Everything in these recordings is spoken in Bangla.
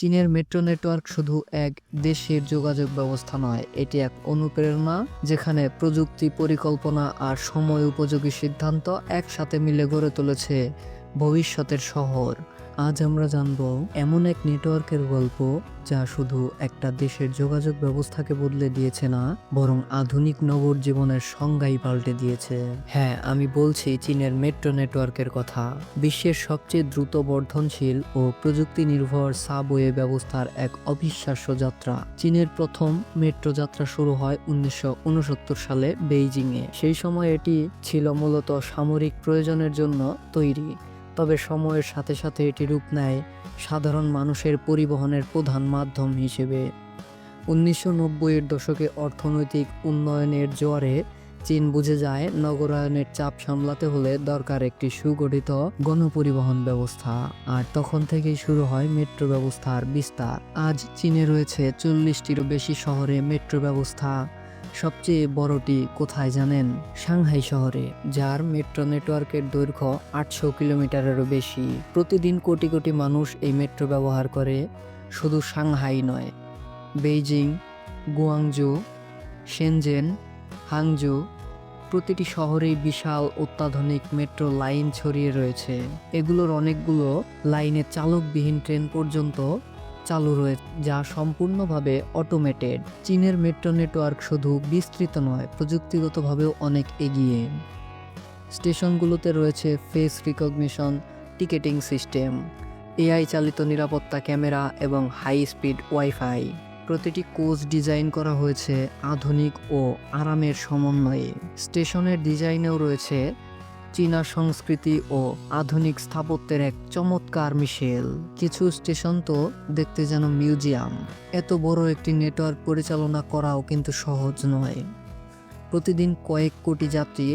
চীনের মেট্রো নেটওয়ার্ক শুধু এক দেশের যোগাযোগ ব্যবস্থা নয়, এটি এক অনুপ্রেরণা যেখানে প্রযুক্তি পরিকল্পনা আর সময় উপযোগী সিদ্ধান্ত একসাথে মিলে গড়ে তুলেছে ভবিষ্যতের শহর। আজ আমরা জানব এমন এক নেটওয়ার্কের গল্প যা শুধু একটা দেশের যোগাযোগ ব্যবস্থাকে বদলে দিয়েছে না, বরং আধুনিক নগর জীবনের সংজ্ঞাই পাল্টে দিয়েছে। হ্যাঁ আমি বলছি চীনের মেট্রো নেটওয়ার্কের কথা। বিশ্বের সবচেয়ে দ্রুত বর্ধনশীল ও প্রযুক্তি নির্ভর সাবওয়ে ব্যবস্থার এক অবিশ্বাস্য যাত্রা। চীনের প্রথম মেট্রো যাত্রা শুরু হয় উনিশশো উনসত্তর সালে বেইজিংয়ে। সেই সময় এটি ছিল মূলত সামরিক প্রয়োজনের জন্য তৈরি। তবে সময়ের সাথে সাথে এটি রূপ নেয় সাধারণ মানুষের পরিবহনের প্রধান মাধ্যম হিসেবে। উনিশশো নব্বইয়ের দশকে অর্থনৈতিক উন্নয়নের জোয়ারে চীন বুঝে যায় নগরায়নের চাপ সামলাতে হলে দরকার একটি সুগঠিত গণপরিবহন ব্যবস্থা। আর তখন থেকেই শুরু হয় মেট্রো ব্যবস্থার বিস্তার। আজ চীনে রয়েছে চল্লিশটিরও বেশি শহরে মেট্রো ব্যবস্থা। সবচেয়ে বড়টি কোথায় জানেন? সাংহাই শহরে, যার মেট্রো নেটওয়ার্কের দৈর্ঘ্য আটশো কিলোমিটারেরও বেশি। প্রতিদিন কোটি কোটি মানুষ এই মেট্রো ব্যবহার করে, শুধু সাংহাই নয়। বেইজিং, গুয়াংজু, সেনজেন, হাংজু প্রতিটি শহরেই বিশাল অত্যাধুনিক মেট্রো লাইন ছড়িয়ে রয়েছে। এগুলোর অনেকগুলো লাইনে চালকবিহীন ট্রেন পর্যন্ত চালু রয়েছে যা সম্পূর্ণভাবে অটোমেটেড চীনের মেট্রো নেটওয়ার্ক শুধু বিস্তৃত নয়, প্রযুক্তিগতভাবেও অনেক এগিয়ে। স্টেশনগুলোতে রয়েছে face recognition ticketing system AI চালিত নিরাপত্তা ক্যামেরা এবং হাই স্পিড ওয়াইফাই প্রতিটি কোচ ডিজাইন করা হয়েছে আধুনিক ও আরামের সমন্বয়ে। স্টেশনের ডিজাইনেও রয়েছে চীনা সংস্কৃতি ও আধুনিক স্থাপত্যের এক চমৎকার মিশেল। কিছু স্টেশন তো দেখতে যেন মিউজিয়াম। এত বড় একটি নেটওয়ার্ক পরিচালনা করাও কিন্তু সহজ নয়। প্রতিদিন কয়েক কোটি যাত্রী,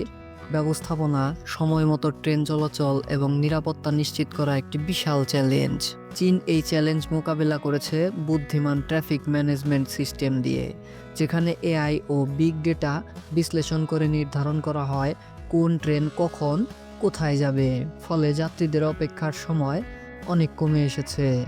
ব্যবস্থাপনা, সময় মতো ট্রেন চলাচল এবং নিরাপত্তা নিশ্চিত করা একটি বিশাল চ্যালেঞ্জ। চীন এই চ্যালেঞ্জ মোকাবেলা করেছে বুদ্ধিমান ট্রাফিক ম্যানেজমেন্ট সিস্টেম দিয়ে, যেখানে এআই ও বিগ ডেটা বিশ্লেষণ করে নির্ধারণ করা হয় কোন ট্রেন কখন কোথায় যাবে? ফলে যাত্রীদের অপেক্ষার সময় অনেক কমে এসেছে।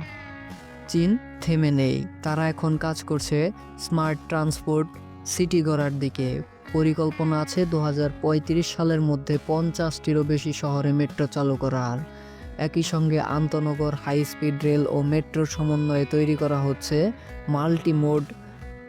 চীন থেমে নেই। তারা এখন কাজ করছে স্মার্ট ট্রান্সপোর্ট সিটি গড়ার দিকে। পরিকল্পনা আছে দু হাজার পঁয়ত্রিশ সালের মধ্যে পঞ্চাশটিরও বেশি শহরে মেট্রো চালু করার। একই সঙ্গে আন্তনগর হাই স্পিড রেল ও মেট্রোর সমন্বয়ে তৈরি করা হচ্ছে মাল্টি মোড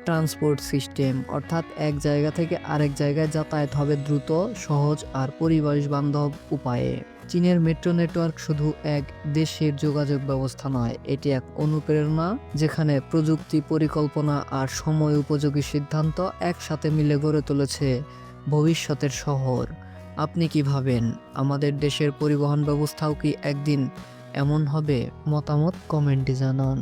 ট্রান্সপোর্ট সিস্টেম, অর্থাৎ এক জায়গা থেকে আরেক জায়গায় যাতায়াত হবে দ্রুত, সহজ আর পরিবেশ বান্ধব উপায়ে। চীনের মেট্রো নেটওয়ার্ক শুধু এক দেশের যোগাযোগ ব্যবস্থা নয়, এটি এক অনুপ্রেরণা, যেখানে প্রযুক্তি পরিকল্পনা আর সময় উপযোগী সিদ্ধান্ত একসাথে মিলে গড়ে তুলেছে ভবিষ্যতের শহর। আপনি কি ভাবেন, আমাদের দেশের পরিবহন ব্যবস্থাও কি একদিন এমন হবে? মতামত কমেন্টে জানান।